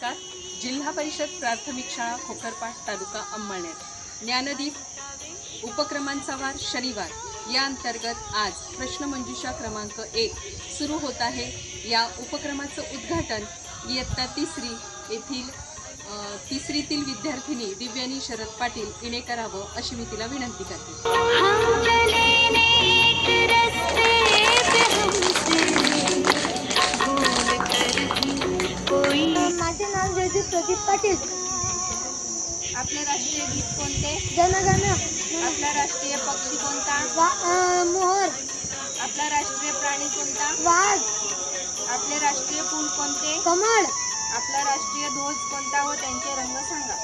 नमस्कार. जिल्हा परिषद प्राथमिक शाळा खोकरपाट तालुका अंमळनेर ज्ञानदीप उपक्रमांचा वार शनिवार. या अंतर्गत आज प्रश्नमंजुषा क्रमांक एक सुरू होत आहे. या उपक्रमाचं उद्घाटन इयत्ता तिसरी येथील तिसरीतील विद्यार्थिनी दिव्यानी शरद पाटील हिने करावं अशी मी तिला विनंती करते. प्रदीप पाटील. आपले राष्ट्रीय गीत कोणते? जनगण आपला राष्ट्रीय पक्षी कोणता? वा अं, मोहर. आपला राष्ट्रीय प्राणी कोणता? वाघ. आपले राष्ट्रीय फूल कोणते? कमळ. आपला राष्ट्रीय ध्वज कोणता व त्यांचे रंग सांगा.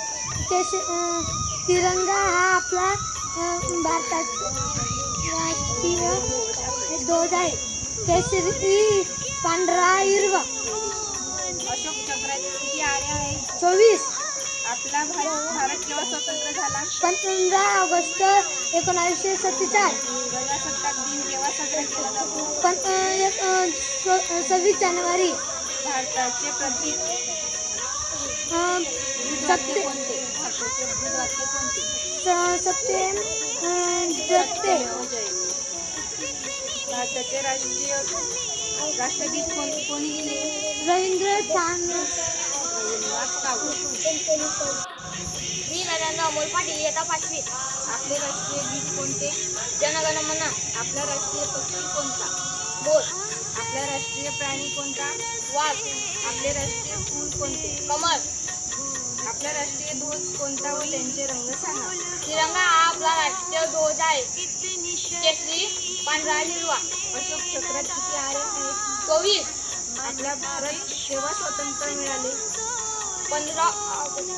अं, तिरंगा हा आपला अं, भारताचा राष्ट्रीय ध्वज आहे. केशरी पांढरा हिरवा चोवीस. आपला भारत केव्हा स्वतंत्र झाला. पंधरा ऑगस्ट एकोणावीसशे सत्तेचाळीस. प्रजासत्ताक दिन केव्हा साजरा केला जातो. पण एक, अं, स- सव्वीस जानेवारी. भारताचे प्रतीक. अं, सत्ते कोणते भारताचे ब्रीद वाक्य कोणते स- सत्ते अं, जगते भारताचे राष्ट्रीय राष्ट्रगीत कोण कोणी लिहिले? रवींद्र टागोर मी नरेंद्र अमोल पाटील येता पाचवी आपले राष्ट्रीय गीत कोणते जनगण म्हणा आपला राष्ट्रीय पक्षी कोणता बोल आपला राष्ट्रीय प्राणी कोणता वाघ आपले राष्ट्रीय फूल कोणते कमळ आपला राष्ट्रीय ध्वज कोणता व त्यांचे रंग सांगा तिरंगा हा आपला राष्ट्रीय ध्वज आहे केसरी पांढरा हिरवा अशोक चक्रात किती आहे चोवीस आपला भारत जेव्हा स्वतंत्र मिळाले पंधरा ऑगस्ट.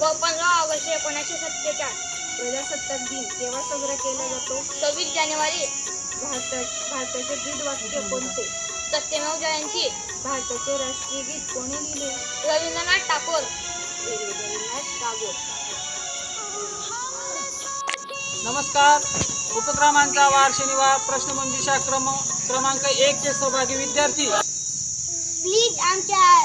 व पंधरा ऑगस्ट एकोणीसशे सत्तेचाळीस. प्रजासत्ताक दिन. केव्हा साजरा केला जातो? सव्वीस जानेवारी भारतात भारताचे ब्रीद वाक्य कोणते? सत्यमेव जयंती. भारताचे राष्ट्रीय गीत कोणी लिहिले? रवींद्रनाथ टागोर. रवींद्रनाथ टागोर. नमस्कार. उपक्रमांचा वार शनिवार प्रश्नमंजुषा क्रम क्रमांक एक चे सहभागी विद्यार्थी. प्लीज आमच्या